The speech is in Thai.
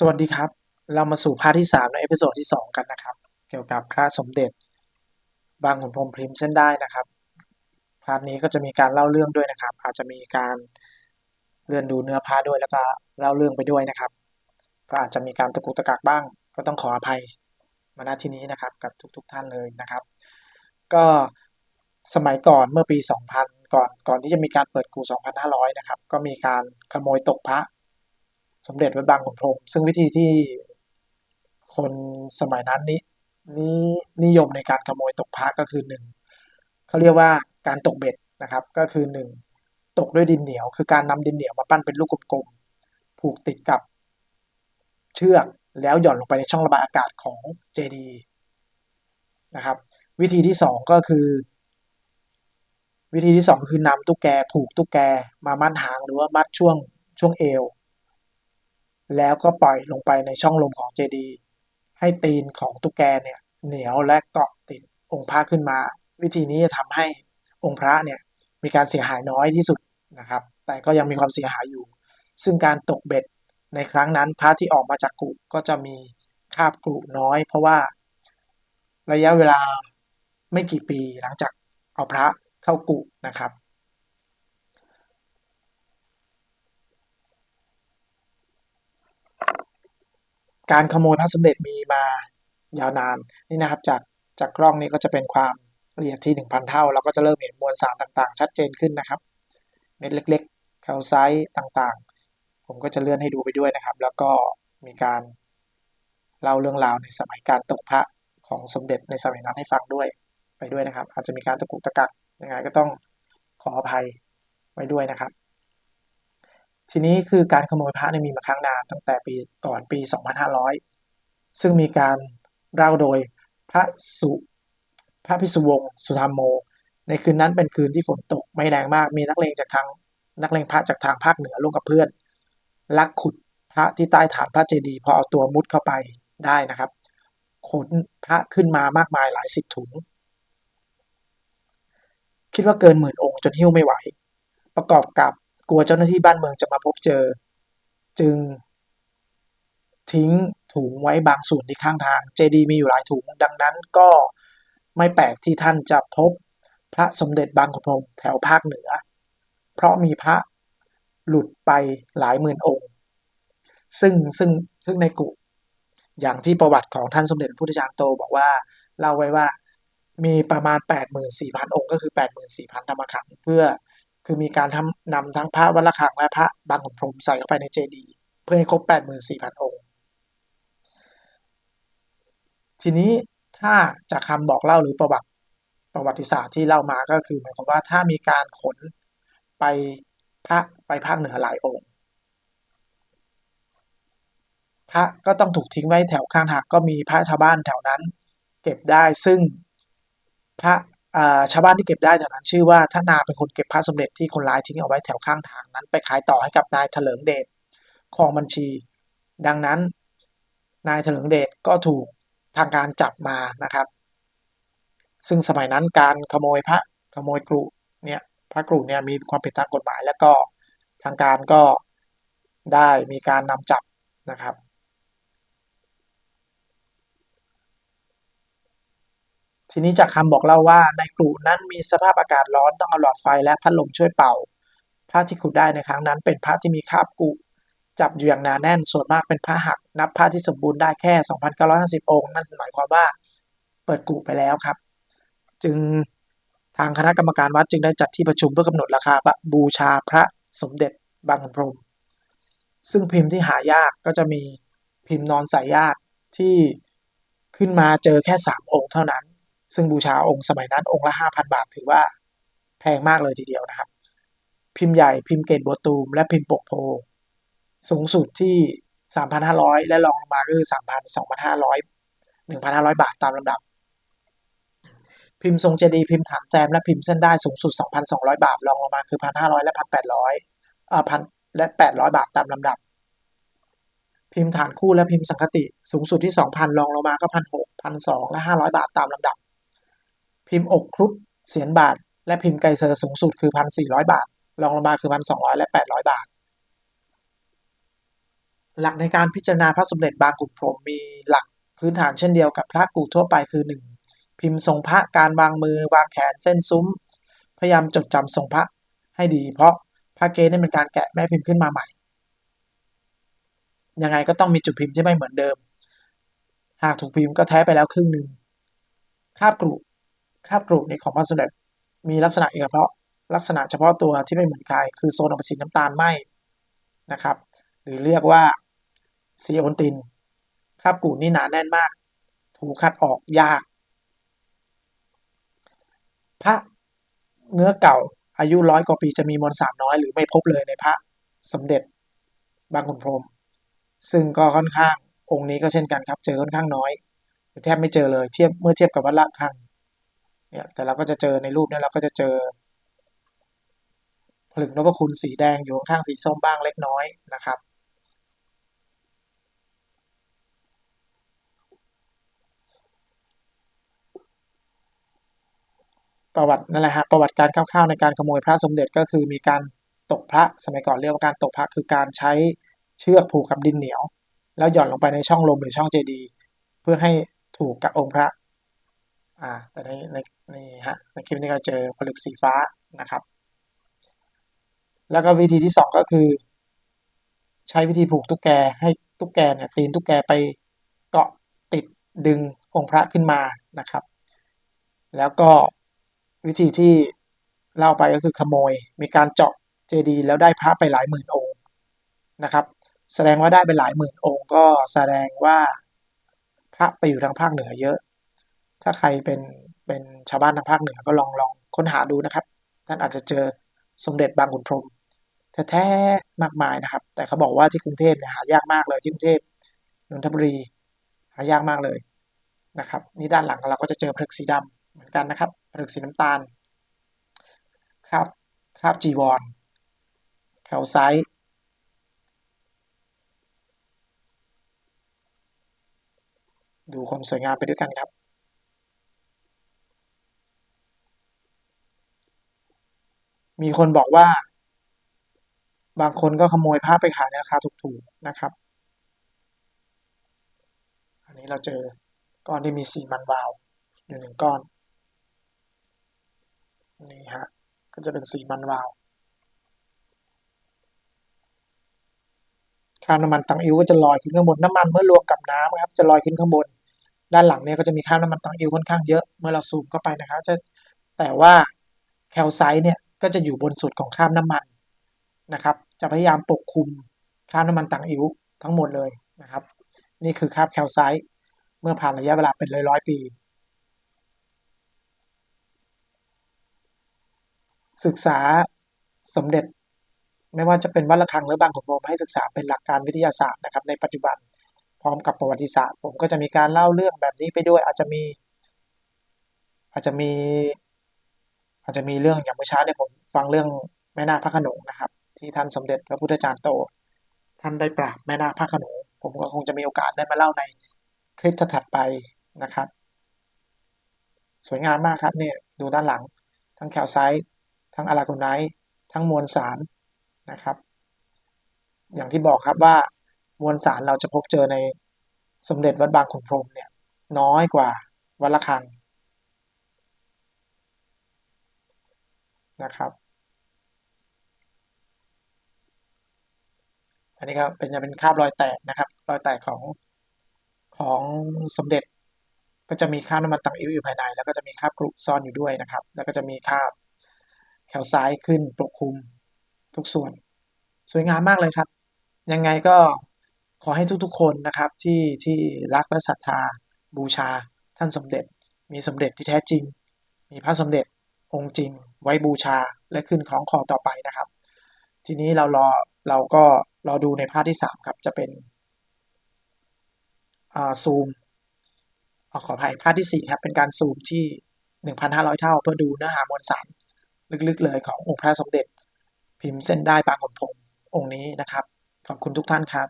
สวัสดีครับ เรามาสู่พาร์ทที่สามในเอพิโซดที่สองกันนะครับ เกี่ยวกับพระสมเด็จ บางขุนพรมพริมเส้นได้นะครับพาร์ทนี้ก็จะมีการเล่าเรื่องด้วยนะครับ อาจจะมีการเลื่อนดูเนื้อพระด้วยแล้วก็เล่าเรื่องไปด้วยนะครับ ก็อาจจะมีการตะกุกตะกักบ้าง ก็ต้องขออภัยมาณที่นี้นะครับ กับทุกๆทท่านเลยนะครับ ก็สมัยก่อนเมื่อปี 2000 ก่อนก่อนที่จะมีการเปิดกู 2,500 นะครับ ก็มีการขโมยตกพระ สมเด็จวัดบางขุนพรหมซึ่งวิธีที่คนสมัยนั้นนี้นี้นิยมในการขโมยตกพระก็คือหนึ่งเขาเรียกว่าการตกเบ็ดนะครับ ก็คือหนึ่งตกด้วยดินเหนียว คือการนำดินเหนียวมาปั้นเป็นลูกกลมๆผูกติดกับเชือกแล้วหย่อนลงไปในช่องระบายอากาศของเจดีนะครับ วิธีที่สองก็คือ วิธีที่สองคือนำตุ๊กแกผูกตุ๊กแกมามัดหางหรือว่ามัดช่วงช่วงเอว แล้วก็ปล่อยลงไปในช่องลมของเจดีให้ตีนของตุ๊กแกเนี่ยเหนียวและเกาะติดองค์พระขึ้นมา วิธีนี้จะทำให้องค์พระเนี่ยมีการเสียหายน้อยที่สุดนะครับ แต่ก็ยังมีความเสียหายอยู่ ซึ่งการตกเบ็ดในครั้งนั้นพระที่ออกมาจากกุก็จะมีคาบกรุน้อย เพราะว่าระยะเวลาไม่กี่ปีหลังจากเอาพระเข้ากุนะครับ การขโมยพระสมเด็จมีมายาวนานนี่นะครับจากจากกล้องนี้ก็จะเป็นความละเอียดที่ 1,000 เท่า เราก็จะเริ่มเห็นมวลสารต่างๆ ชัดเจนขึ้นนะครับ เม็ดเล็กๆแคลไซต์ต่างๆ ผมก็จะเลื่อนให้ดูไปด้วยนะครับ แล้วก็มีการเล่าเรื่องราวในสมัยการตกพระของสมเด็จในสมัยนั้นให้ฟังด้วยไปด้วยนะครับ อาจจะมีการตะกุกตะกักยังไงก็ต้องขออภัยไว้ด้วยนะครับ ทีนี้คือการขโมยพระเนี่ยมีมาครั้งนานตั้งแต่ปีก่อนปี 2500 ซึ่งมีการเล่าโดยพระสุพระพิสุวงศ์สุธรรมโม ในคืนนั้นเป็นคืนที่ฝนตกไม่แรงมากมีนักเลงจากทางนักเลงพระจากทางภาคเหนือร่วมกับเพื่อน ลักขุดพระที่ใต้ฐานพระเจดีย์พอเอาตัวมุดเข้าไปได้นะครับ ขนพระขึ้นมามากมายหลายสิบถุง คิดว่าเกินหมื่นองค์จนหิ้วไม่ไหว ประกอบกับ กลัวเจ้าหน้าที่บ้านเมืองจะมาพบเจอ จึง ทิ้งถุงไว้บางส่วนที่ข้างทาง เจดีมีอยู่หลายถุง ดังนั้นก็ไม่แปลกที่ท่านจะพบพระสมเด็จบางขุนพรมแถวภาคเหนือ เพราะมีพระหลุดไปหลายหมื่นองค์ ซึ่งซึ่งซึ่งในกุ อย่างที่ประวัติของท่านสมเด็จพระพุทธจารย์โตบอกว่าเล่าไว้ว่ามีประมาณ 84,000 องค์ก็คือ 84,000 ธรรมขันธ์เพื่อ คือมีการทำนำทั้งพระวัดระฆังและพระบางขุนพรมใส่เข้าไปในเจดีย์เพื่อให้ครบ 84,000 องค์ ทีนี้ถ้าจากคำบอกเล่าหรือประวัติประวัติศาสตร์ที่เล่ามาก็คือหมายความว่าถ้ามีการขนไปพระไปภาคเหนือหลายองค์ พระก็ต้องถูกทิ้งไว้แถวข้างทางก็มีพระชาวบ้านแถวนั้น เก็บได้ซึ่งพระ ชาวบ้านที่เก็บได้แถวนั้นชื่อว่าท่านาเป็นคนเก็บพระสมเด็จที่คนร้ายทิ้งเอาไว้แถวข้างทางนั้น ไปขายต่อให้กับนายเถลิงเดชครองบัญชี ดังนั้น นายเถลิงเดชก็ถูกทางการจับมานะครับ ซึ่งสมัยนั้นการขโมยพระขโมยกรุเนี่ยพระกรุเนี่ยมีความผิดทางกฎหมาย แล้วก็ทางการก็ได้มีการนำจับนะครับ ทีนี้จากคำบอกเล่าว่าในกลุ่นั้นมีสภาพอากาศร้อนต้องเอาหลอดไฟและพัดลมช่วยเป่า พระที่ขุดได้ในครั้งนั้นเป็นพระที่มีคาบกุ จับอยู่อย่างหนาแน่นส่วนมากเป็นพระหัก นับพระที่สมบูรณ์ได้แค่ 2,950 องค์ นั่นหมายความว่าเปิดกุไปแล้วครับ จึงทางคณะกรรมการวัดจึงได้จัดที่ประชุมเพื่อกำหนดราคาบูชาพระสมเด็จบางขุนพรหมซึ่งพิมพ์ที่หายากก็จะมีพิมพ์นอนสายญาติที่ขึ้นมาเจอแค่สามองค์เท่านั้น ซึ่งบูชาองค์สมัยนั้นองค์ละห้าพันบาท ถือว่าแพงมากเลยทีเดียวนะครับ พิมพ์ใหญ่พิมพ์เกตบัวตูม และพิมพ์ปกโพ สูงสุดที่สามพันห้าร้อยและรองลงมาก็คือสามพันสองพันห้าร้อยหนึ่งพันห้าร้อยบาทตามลำดับ พิมพ์ทรงเจดีพิมพ์ฐานแซม และพิมพ์เส้นได้สูงสุดสองพันสองร้อยบาทรองลงมาคือพันห้าร้อยและพันแปดร้อยอ่าพันและแปดร้อยบาทตามลำดับ พิมพ์ฐานคู่และพิมพ์สังคติ สูงสุดที่สองพันรองลงมาก็พันหกพันสองและห้าร้อยบาทตามลำดับ พิมพ์อกครุฑเสียนบาท และพิมพ์ไกเซอร์สูงสุดคือพันสี่ร้อยบาทรองลงมาคือพันสองร้อยและแปดร้อยบาท หลักในการพิจารณาพระสมเด็จบางขุนพรหมมีหลักพื้นฐานเช่นเดียวกับพระกูทั่วไปคือ 1. พิมพ์ทรงพระการวางมือวางแขนเส้นซุ้ม พยายามจดจำทรงพระให้ดี เพราะพระเกศนี่เป็นการแกะแม่พิมพ์ขึ้นมาใหม่ยังไงก็ต้องมีจุดพิมพ์ที่ไม่เหมือนเดิม หากถูกพิมพ์ก็แท้ไปแล้วครึ่งหนึ่งคาบกรุ คาบกรุนี่ของพระสเด็จมีลักษณะเอกเฉพาะลักษณะเฉพาะตัวที่ไม่เหมือนใครคือโซนออกเป็นสีน้ำตาลไหมนะครับ หรือเรียกว่าซีโอนตินคาบกูดนี่หนาแน่นมาก ถูคัดออกยาก พระเนื้อเก่าอายุร้อยกว่าปีจะมีมวลสารน้อยหรือไม่พบเลยในพระสมเด็จบางขุนพรม ซึ่งก็ค่อนข้างองค์นี้ก็เช่นกันครับ เจอค่อนข้างน้อยแทบไม่เจอเลยเทียบเมื่อเทียบกับวัดละคัง เนี่ยแต่เราก็จะเจอในรูปนี้เราก็จะเจอผลึกนพคุณสีแดงอยู่ข้างสีส้มบ้างเล็กน้อยนะครับประวัตินั่นแหละฮะประวัติการคร่าวๆในการขโมยพระสมเด็จก็คือมีการตกพระสมัยก่อนเรียกว่าการตกพระคือการใช้เชือกผูกกับดินเหนียว แล้วหย่อนลงไปในช่องลมหรือช่องเจดี เพื่อให้ถูกกับองค์พระอ่าแต่ในใน นี่ฮะในคลิปนี้ก็เจอผลึกสีฟ้านะครับ แล้วก็วิธีที่สองก็คือ ใช้วิธีผูกตุ๊กแกให้ตุ๊กแกเนี่ยตีนตุ๊กแกไปเกาะติดดึงองค์พระขึ้นมานะครับ แล้วก็วิธีที่เล่าไปก็คือขโมย มีการเจาะเจดีย์แล้วได้พระไปหลายหมื่นองค์นะครับ แสดงว่าได้ไปหลายหมื่นองค์ก็แสดงว่าพระไปอยู่ทางภาคเหนือเยอะ ถ้าใครเป็น เป็นชาวบ้านทางภาคเหนือก็ลองลองค้นหาดูนะครับ ท่านอาจจะเจอสมเด็จบางขุนพรหมแท้ๆมากมายนะครับ แต่เขาบอกว่าที่กรุงเทพเนี่ยหายากมากเลยที่กรุงเทพนนทบุรีหายากมากเลยนะครับ นี่ด้านหลังเราก็จะเจอผลึกสีดำเหมือนกันนะครับผลึกสีน้ำตาลคราบคราบจีวรแคลไซต์ดูความสวยงามไปด้วยกันครับ มีคนบอกว่า บางคนก็ขโมยผ้าไปขายในราคาถูกๆนะครับ อันนี้เราเจอก้อนที่มีสีมันวาวอยู่หนึ่งก้อน นี่ฮะ ก็จะเป็นสีมันวาวคราน้ำมันตังอิวก็จะลอยขึ้นข้างบนน้ำมันเมื่อรวมกับน้ำครับจะลอยขึ้นข้างบน ด้านหลังเนี่ยก็จะมีคราน้ำมันตังอิวค่อนข้างเยอะเมื่อเราซูมเข้าไปนะครับจะแต่ว่าแคลไซต์เนี่ย ก็จะอยู่บนสุดของคราบน้ำมันนะครับ จะพยายามปกคลุมคราบน้ำมันตังอิ้วทั้งหมดเลยนะครับ นี่คือคราบแคลไซต์เมื่อผ่านระยะเวลาเป็นร้อยร้อยปี ศึกษาสมเด็จไม่ว่าจะเป็นวัดระฆังหรือบางขุนพรมให้ศึกษาเป็นหลักการวิทยาศาสตร์นะครับ ในปัจจุบันพร้อมกับประวัติศาสตร์ ผมก็จะมีการเล่าเรื่องแบบนี้ไปด้วยอาจจะมี อาจจะมี อาจจะมีเรื่องอย่างเมื่อเช้าเนี่ยผมฟังเรื่องแม่นาคพระขนงนะครับ ที่ท่านสมเด็จพระพุทธจารย์โต ท่านได้ปราบแม่นาคพระขนงผมก็คงจะมีโอกาสได้มาเล่าในคลิปถัดไปนะครับ สวยงามมากครับเนี่ยดูด้านหลัง ทั้งแคลไซต์ทั้งอะลาโกไนท์ทั้งมวลสารนะครับ อย่างที่บอกครับว่ามวลสารเราจะพบเจอในสมเด็จวัดบางขุนพรหมเนี่ยน้อยกว่าวัดละคัง นะครับ อันนี้ครับเป็นจะเป็นคราบรอยแตกนะครับ รอยแตกของของสมเด็จก็จะมีคราบน้ำมันตังอิ้วอยู่ภายใน แล้วก็จะมีคราบกรุซ่อนอยู่ด้วยนะครับ แล้วก็จะมีคราบแคลไซต์ขึ้นปกคลุมทุกส่วน สวยงามมากเลยครับ ยังไงก็ขอให้ทุกๆคนนะครับที่ที่รักและศรัทธาบูชาท่านสมเด็จ มีสมเด็จที่แท้จริง มีพระสมเด็จ องค์จริงไว้บูชาและขึ้นของคอต่อไปนะครับ ทีนี้เรารอเราก็รอดูในภาคที่สามครับจะเป็นซูมขออภัยภาคที่สี่ครับ เป็นการซูมที่หนึ่งพันห้าร้อยเท่า เพื่อดูเนื้อหามวลสารลึกๆเลยขององค์พระสมเด็จ พิมพ์เส้นได้บางขุนพรมองค์นี้นะครับ ขอบคุณทุกท่านครับ